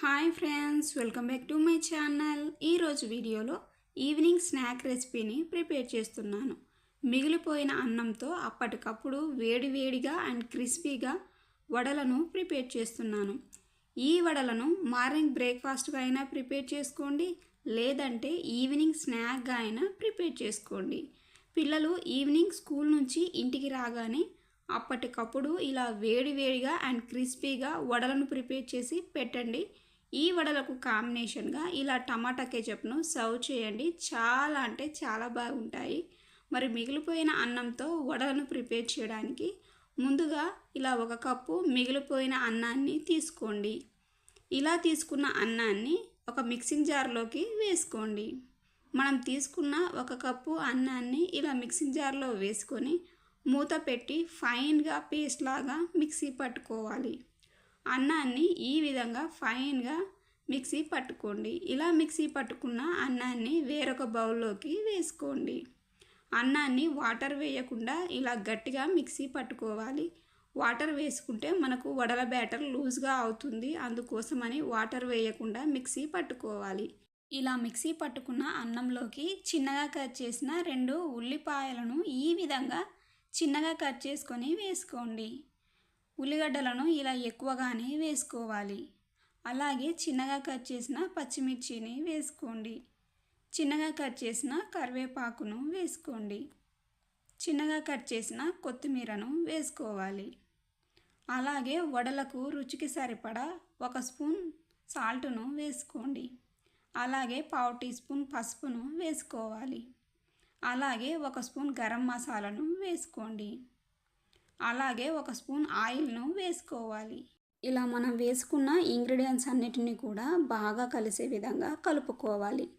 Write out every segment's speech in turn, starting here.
Hi friends welcome back to my channel. ఈరోజు వీడియోలో evening snack రెసిపీని ప్రిపేర్ చేస్తున్నాను. మిగిలిపోయిన అన్నంతో అప్పటికప్పుడు వేడివేడిగా అండ్ క్రిస్పీగా వడలను ప్రిపేర్ చేస్తున్నాను. ఈ వడలను మార్నింగ్ బ్రేక్ఫాస్ట్గా అయినా ప్రిపేర్ చేసుకోండి లేదంటే ఈవినింగ్ స్నాక్గా అయినా ప్రిపేర్ చేసుకోండి. పిల్లలు ఈవినింగ్ స్కూల్ నుంచి ఇంటికి రాగానే అప్పటికప్పుడు ఇలా వేడివేడిగా అండ్ క్రిస్పీగా వడలను ప్రిపేర్ చేసి పెట్టండి. ఈ వడలకు కాంబినేషన్గా ఇలా టమాటా కేచప్ను సర్వ్ చేయండి. చాలా అంటే చాలా బాగుంటాయి. మరి మిగిలిపోయిన అన్నంతో వడలను ప్రిపేర్ చేయడానికి ముందుగా ఇలా ఒక కప్పు మిగిలిపోయిన అన్నాన్ని తీసుకోండి. ఇలా తీసుకున్న అన్నాన్ని ఒక మిక్సింగ్ జార్లోకి వేసుకోండి. మనం తీసుకున్న ఒక కప్పు అన్నాన్ని ఇలా మిక్సింగ్ జార్లో వేసుకొని మూత పెట్టి ఫైన్గా పేస్ట్ లాగా మిక్సీ పట్టుకోవాలి. అన్నాన్ని ఈ విధంగా ఫైన్గా మిక్సీ పట్టుకోండి. ఇలా మిక్సీ పట్టుకున్న అన్నాన్ని వేరొక బౌల్లోకి వేసుకోండి. అన్నాన్ని వాటర్ వేయకుండా ఇలా గట్టిగా మిక్సీ పట్టుకోవాలి. వాటర్ వేసుకుంటే మనకు వడల బ్యాటర్ లూజ్గా అవుతుంది. అందుకోసమని వాటర్ వేయకుండా మిక్సీ పట్టుకోవాలి. ఇలా మిక్సీ పట్టుకున్న అన్నంలోకి చిన్నగా కట్ చేసిన రెండు ఉల్లిపాయలను ఈ విధంగా చిన్నగా కట్ చేసుకొని వేసుకోండి. ఉల్లిగడ్డలను ఇలా ఎక్కువగానే వేసుకోవాలి. అలాగే చిన్నగా కట్ చేసిన పచ్చిమిర్చిని వేసుకోండి. చిన్నగా కట్ చేసిన కరివేపాకును వేసుకోండి. చిన్నగా కట్ చేసిన కొత్తిమీరను వేసుకోవాలి. అలాగే వడలకు రుచికి సరిపడా ఒక స్పూన్ సాల్ట్ను వేసుకోండి. అలాగే పావు టీ స్పూన్ పసుపును వేసుకోవాలి. అలాగే ఒక స్పూన్ గరం మసాలాను వేసుకోండి. అలాగే ఒక స్పూన్ ఆయిల్ను వేసుకోవాలి. ఇలా మనం వేసుకున్న ఇంగ్రీడియంట్స్ అన్నిటిని కూడా బాగా కలిసే విధంగా కలుపుకోవాలి.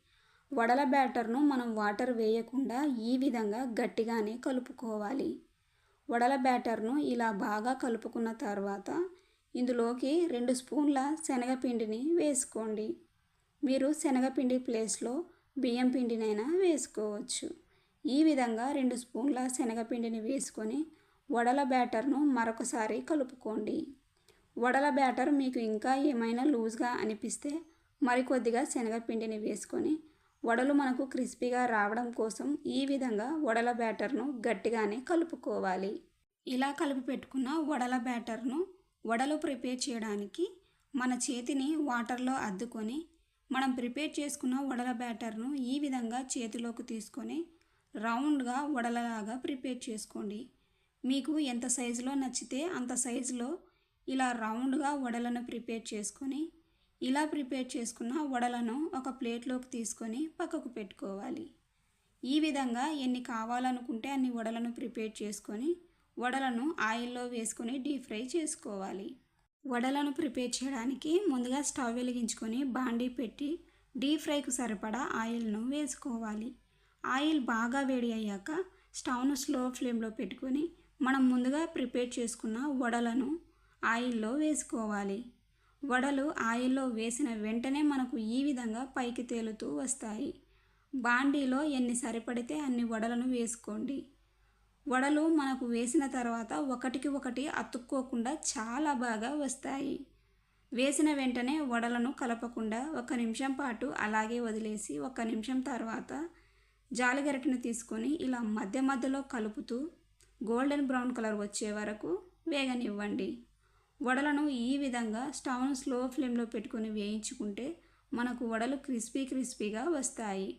వడల బ్యాటర్ను మనం వాటర్ వేయకుండా ఈ విధంగా గట్టిగానే కలుపుకోవాలి. వడల బ్యాటర్ను ఇలా బాగా కలుపుకున్న తర్వాత ఇందులోకి రెండు స్పూన్ల శనగపిండిని వేసుకోండి. మీరు శనగపిండి ప్లేస్లో బియ్యం పిండినైనా వేసుకోవచ్చు. ఈ విధంగా రెండు స్పూన్ల శనగపిండిని వేసుకొని వడల బ్యాటర్ను మరొకసారి కలుపుకోండి. వడల బ్యాటర్ మీకు ఇంకా ఏమైనా లూజ్గా అనిపిస్తే మరికొద్దిగా శనగపిండిని వేసుకొని వడలు మనకు క్రిస్పీగా రావడం కోసం ఈ విధంగా వడల బ్యాటర్ను గట్టిగానే కలుపుకోవాలి. ఇలా కలిపి పెట్టుకున్న వడల బ్యాటర్ను వడలు ప్రిపేర్ చేయడానికి మన చేతిని వాటర్లో అద్దుకొని మనం ప్రిపేర్ చేసుకున్న వడల బ్యాటర్ను ఈ విధంగా చేతిలోకి తీసుకొని రౌండ్గా వడలలాగా ప్రిపేర్ చేసుకోండి. మీకు ఎంత సైజులో నచ్చితే అంత సైజులో ఇలా రౌండ్గా వడలను ప్రిపేర్ చేసుకొని ఇలా ప్రిపేర్ చేసుకున్న వడలను ఒక ప్లేట్లోకి తీసుకొని పక్కకు పెట్టుకోవాలి. ఈ విధంగా ఎన్ని కావాలనుకుంటే అన్ని వడలను ప్రిపేర్ చేసుకొని వడలను ఆయిల్లో వేసుకొని డీప్ ఫ్రై చేసుకోవాలి. వడలను ప్రిపేర్ చేయడానికి ముందుగా స్టవ్ వెలిగించుకొని బాండీ పెట్టి డీప్ ఫ్రైకు సరిపడా ఆయిల్ను వేసుకోవాలి. ఆయిల్ బాగా వేడి అయ్యాక స్టవ్ను స్లో ఫ్లేమ్లో పెట్టుకొని మనం ముందుగా ప్రిపేర్ చేసుకున్న వడలను ఆయిల్లో వేసుకోవాలి. వడలు ఆయిల్లో వేసిన వెంటనే మనకు ఈ విధంగా పైకి తేలుతూ వస్తాయి. బాండీలో ఎన్ని సరిపడితే అన్ని వడలను వేసుకోండి. వడలు మనకు వేసిన తర్వాత ఒకటికి ఒకటి అతుక్కోకుండా చాలా బాగా వస్తాయి. వేసిన వెంటనే వడలను కలపకుండా ఒక నిమిషం పాటు అలాగే వదిలేసి ఒక నిమిషం తర్వాత జాలిగరిటను తీసుకొని ఇలా మధ్య మధ్యలో కలుపుతూ గోల్డెన్ బ్రౌన్ కలర్ వచ్చే వరకు వేగనివ్వండి. వడలను ఈ విధంగా స్టవ్ను స్లో ఫ్లేమ్లో పెట్టుకొని వేయించుకుంటే మనకు వడలు క్రిస్పీ క్రిస్పీగా వస్తాయి.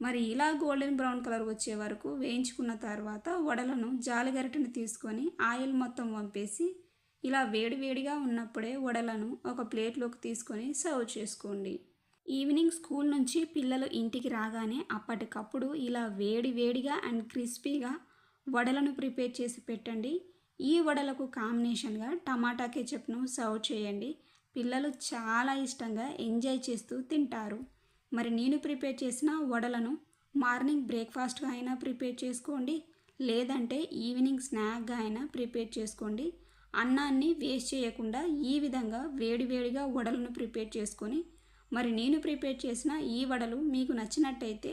మరి ఇలా గోల్డెన్ బ్రౌన్ కలర్ వచ్చే వరకు వేయించుకున్న తర్వాత వడలను జాలిగరిటను తీసుకొని ఆయిల్ మొత్తం వంపేసి ఇలా వేడివేడిగా ఉన్నప్పుడే వడలను ఒక ప్లేట్లోకి తీసుకొని సర్వ్ చేసుకోండి. ఈవినింగ్ స్కూల్ నుంచి పిల్లలు ఇంటికి రాగానే అప్పటికప్పుడు ఇలా వేడి వేడిగా అండ్ క్రిస్పీగా వడలను ప్రిపేర్ చేసి పెట్టండి. ఈ వడలకు కాంబినేషన్గా టమాటా కెచప్ను సర్వ్ చేయండి. పిల్లలు చాలా ఇష్టంగా ఎంజాయ్ చేస్తూ తింటారు. మరి నేను ప్రిపేర్ చేసిన వడలను మార్నింగ్ బ్రేక్ఫాస్ట్గా అయినా ప్రిపేర్ చేసుకోండి. లేదంటే ఈవినింగ్ స్నాక్గా అయినా ప్రిపేర్ చేసుకోండి. అన్నాన్ని వేస్ట్ చేయకుండా ఈ విధంగా వేడివేడిగా వడలను ప్రిపేర్ చేసుకొని మరి నేను ప్రిపేర్ చేసిన ఈ వడలు మీకు నచ్చినట్టయితే